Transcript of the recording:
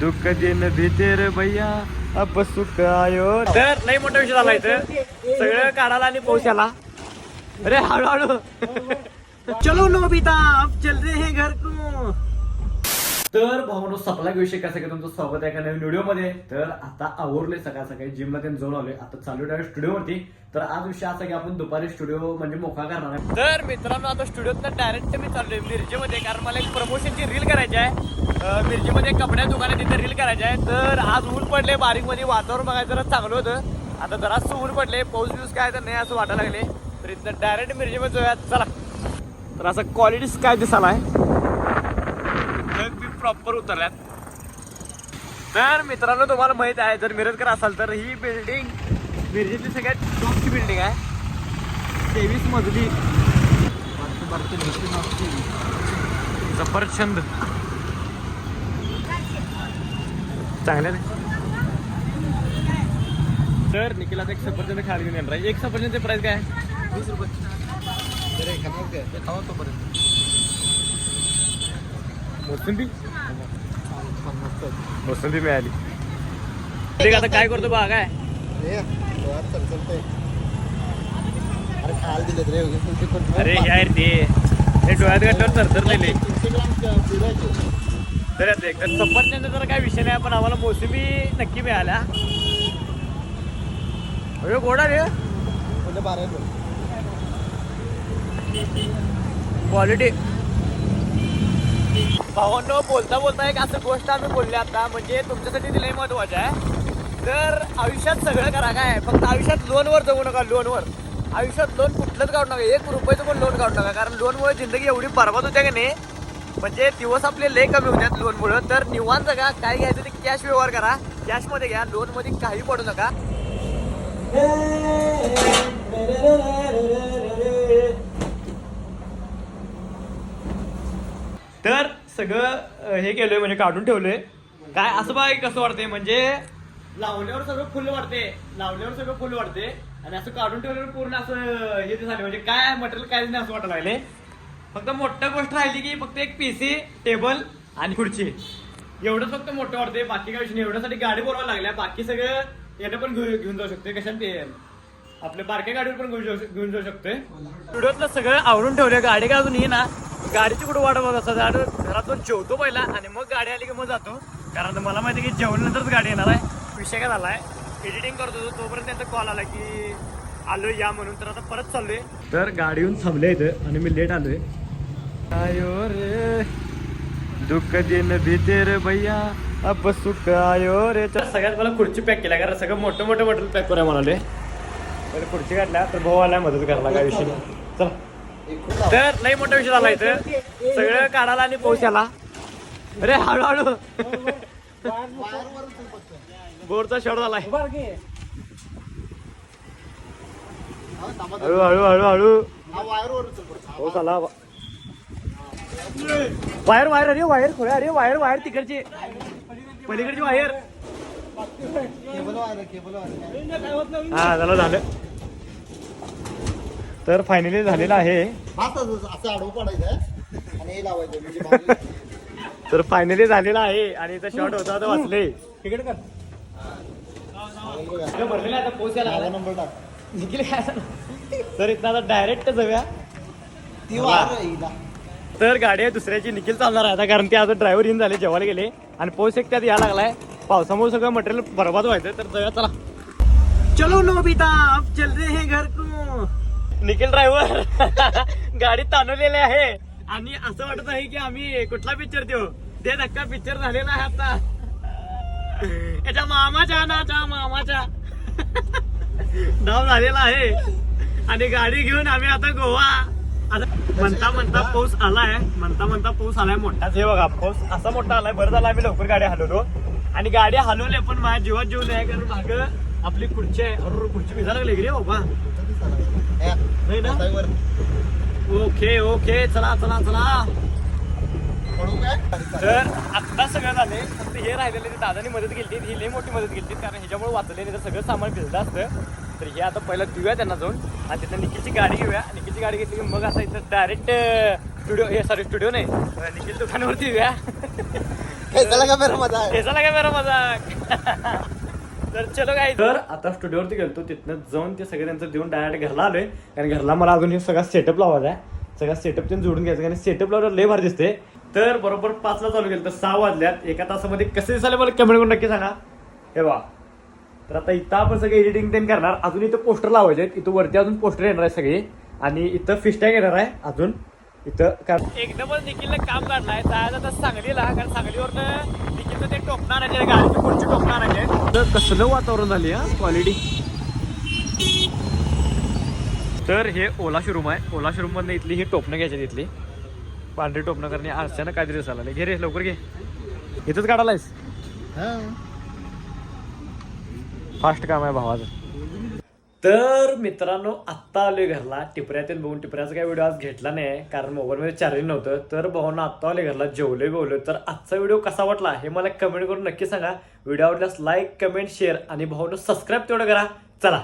दुःख दिन भीते रे भैया अब सुख आयो तर लई मोठा विषय झाला इथं. सगळं काढायला आणि पोहोचायला आला अरे हळूहळू. चलो नोबिता अब चल रहे हैं घर. तर भावनो सपला विषय काय की तुमचं? स्वागत आहे का नवीन व्हिडिओमध्ये तर आता आवरले सकाळ सकाळी जिमला त्यांनी जाऊन आलोय. आता चालू आहे स्टुडिओ वरती. तर आज विषय असा की आपण दुपारी स्टुडिओ म्हणजे मोका करणार आहे. तर मित्रांनो आता स्टुडिओत डायरेक्ट मी चाललोय मिरजेमध्ये कारण मला एक प्रमोशनची रील करायची आहे. अं, मिरजेमध्ये कपड्या दुकानात तिथे रील करायची आहे. तर आज ऊन पडले बारीकमध्ये वातावरण बघायचं जरा चांगलं होतं. आता जरासं ऊन पडले पाऊस बिऊस काय तर नाही असं वाटायला लागले तर इथं डायरेक्ट मिरजेमध्ये जाऊया चला. तर असं क्वालिटी काय दिसायला आहे. प्रॉपर उतरल्यात तर मित्रांनो तुम्हाला माहीत आहे जर मिरजकर असाल तर ही बिल्डिंग मिरजेतली सगळ्यात टॉपची बिल्डिंग आहे तेवीस मजली सफरचंद चांगल्या तर निखिला एक सफरचंद खाली घेऊन येणार एक सफरचंदचे प्राईस काय आहे वीस रुपये मोसंबी? मोसंबी मिळाली. ठीक आता काय करतो बा काय? अरे यार ते. हे डोळ्यात घातल्यावर तरतर नेले तर सफरचंद तर काय विषय नाही पण आम्हाला मोसंबी नक्की मिळाल्या. अरे गोडा रे. म्हणजे बारा क्वालिटी भावांनो बोलता बोलता एक असं गोष्ट आम्ही बोलले आता म्हणजे तुमच्यासाठी दिलंय महत्वाचं आहे. तर आयुष्यात सगळं करा काय? फक्त आयुष्यात लोनवर जगू नका लोनवर आयुष्यात लोन कुठलंच काढू नका एक रुपयाचं पण लोन काढू नका कारण लोनमुळे जिंदगी एवढी बरबाद होत्या की नाही? म्हणजे दिवस आपले लय कमी होत्यात लोनमुळं तर निवांत जगा काय घ्यायचं ते कॅश व्यवहार करा. कॅशमध्ये घ्या लोनमध्ये काही पडू नका. हे केलंय म्हणजे काढून ठेवलंय. काय असं की कसं वाटतंय म्हणजे लावल्यावर सगळं फुल वाटते लावल्यावर सगळं फुल वाटते आणि असं काढून ठेवल्यावर पूर्ण असं हे झालं म्हणजे काय मटेरियल काय नाही असं वाटायला लागले फक्त मोठं गोष्ट राहिली की फक्त एक पीसी टेबल आणि खुर्ची. एवढंच फक्त मोठं वाटते बाकी काय विषय नाही. एवढ्यासाठी गाडी बोलवायला लागल्या बाकी सगळं यानं पण घेऊ- घेऊन जाऊ शकते. कशाने ते आपल्या बारक्या गाडीवर पण घेऊन जाऊ घेऊन जाऊ शकतोय. व्हिडिओतलं सगळं आवरून ठेवलं गाडी काय अजून ये ना गाडीची कुठं वाट बघत असतात? गाडी घरातून जेवतो पहिला आणि मग गाडी आली की मग जातो. कारण मला माहिती आहे की जेवल्यानंतरच गाडी येणार आहे. विषय काय झालाय? एडिटिंग करत होतो तोपर्यंत त्यांचा कॉल आला की आलो या म्हणून. तर आता परत चाललोय. तर गाडी येऊन थांबले इथं आणि मी लेट आलोय. आयो रे दुःख दिन भीते रे भैया अब सुख आयो रे. तर सगळ्यात मला खुर्ची पॅक केल्या कारण सगळं मोठं मोठं मटेरियल पॅक करूया म्हणाले तर खुर्ची काढल्या तर भाऊ आलाय मदत करायला काय विषय नाही. चला. तर लई मोठा विषय झाला इथं. सगळं काढायला आणि पाऊस अरे हळूहळू. बोरचा शॉट झालाय. हळू हळू हळू हळू. पाऊस आला. वायर वायर अरे वायर खोया अरे वायर वायर तिकडची. पलीकडची wire cable wire cable wire. हा झालं झालं. तर फायनली झालेलं आहे. असं असं आडवं पडायचं आहे. आणि हे लावायचं म्हणजे तर फायनली झालेलं आहे. आणि इथं शॉट होता तर वाचले. तिकडे कर. भरलेला आता. नंबर टाक. काय? तर इथं आता डायरेक्ट जाऊया. ती. तर गाडी आहे दुसऱ्याची निखिल चालणार आहे आता कारण ते आता ड्रायव्हर येऊन झाले जेवायला गेले. आणि पाऊस एक त्यात यायला लागलाय. पावसामुळे सगळं मटेरियल बरबाद व्हायचं तर जाऊया चला. चलो नोबिता अब चल रहे हैं घर को. निखिल ड्रायव्हर. गाडी ताणवलेली आहे. आणि असं वाटत आहे की आम्ही कुठला पिक्चर देऊ? ते धक्का पिक्चर झालेला आहे आता. याच्या मामाच्या नाच्या मामाच्या. धाव झालेला आहे. आणि गाडी घेऊन आम्ही आता गोवा. आता म्हणता म्हणता पाऊस आलाय. म्हणता म्हणता पाऊस आलाय मोठाच हे बघा पाऊस असा मोठा आलाय. बरं झालं आम्ही लवकर गाडी हलवलो. आणि गाडी हलवली पण माझ्या जीवात जीव नाही कारण मागं आपली खुर्ची आहे. अरे खुर्ची भिजा लागली की रे बाबा? नाही ना. Okay okay. चला चला चला. तर आत्ता सगळं झाले फक्त हे राहिलेले ते दादानी मदत केली ही लई मोठी मदत केली कारण ह्याच्यामुळे वाचले नाही तर सगळं सामान भिजलं असतं. तर हे आता पहिला देऊया त्यांना जाऊन. आणि तिथं निखिलची गाडी घेऊया. निखिलची गाडी घेतली की मग आता इथं डायरेक्ट स्टुडिओ हे सॉरी स्टुडिओ नाही. निखिल दुकानावरती येऊया. चला का बरं हे झाला काय बरं मजा तर चलो काय तर आता स्टुडिओवरती गेलतो तिथनं जाऊन ते सगळे त्यांचं देऊन डायरेक्ट घरला आलोय. कारण घरला मला अजून हे सगळा सेटअप लावायचा आहे. सगळा सेटअप त्यांनी जोडून घ्यायचं कारण सेटअप लावलं लय भारी दिसते तर बरोबर पाचला चालू केलं तर सहा वाजल्यात. एका तासामध्ये कसे दिसाले मला कमेंट करून नक्की सांगा. हे वा तर आता इथं आपण सगळे एडिटिंग ते करणार. अजून इथं पोस्टर लावायचे आहेत. इथं वरती अजून पोस्टर येणार आहे सगळे. आणि इथं फिश टॅग येणार आहे. अजून इथं एकदमच निखिलनं काम काढलाय जायचं आता सांगलीला कारण सांगलीवरनं निखिलचं ते टोकणार आहे गाडीची पुढची टोकणार आहे. तर कसलं वातावरण झाली हा क्वालिटी तर हे ओला शोरूम आहे. ओला शोरूम मधनं इथली ही टोपणं घ्यायची इथली. पांढरी टोपणं करणे आरशानं काहीतरी दिसायला. घे रे लवकर घे. इथंच काढायलायस? हा. फास्ट काम आहे भावाचं. तर मित्रांनो आत्ता आलोय घरला. टिपऱ्यातून बघून टिपऱ्याचा काही व्हिडिओ आज घेतला नाही कारण मोबाईलमध्ये चार्जिंग नव्हतं. तर भावांना आत्ता आले घरला जेवले बेवले तर आजचा व्हिडिओ कसा वाटला हे मला कमेंट करून नक्की सांगा. व्हिडिओ आवडल्यास लाईक कमेंट शेअर आणि भाऊनं सबस्क्राईब तेवढं करा. चला.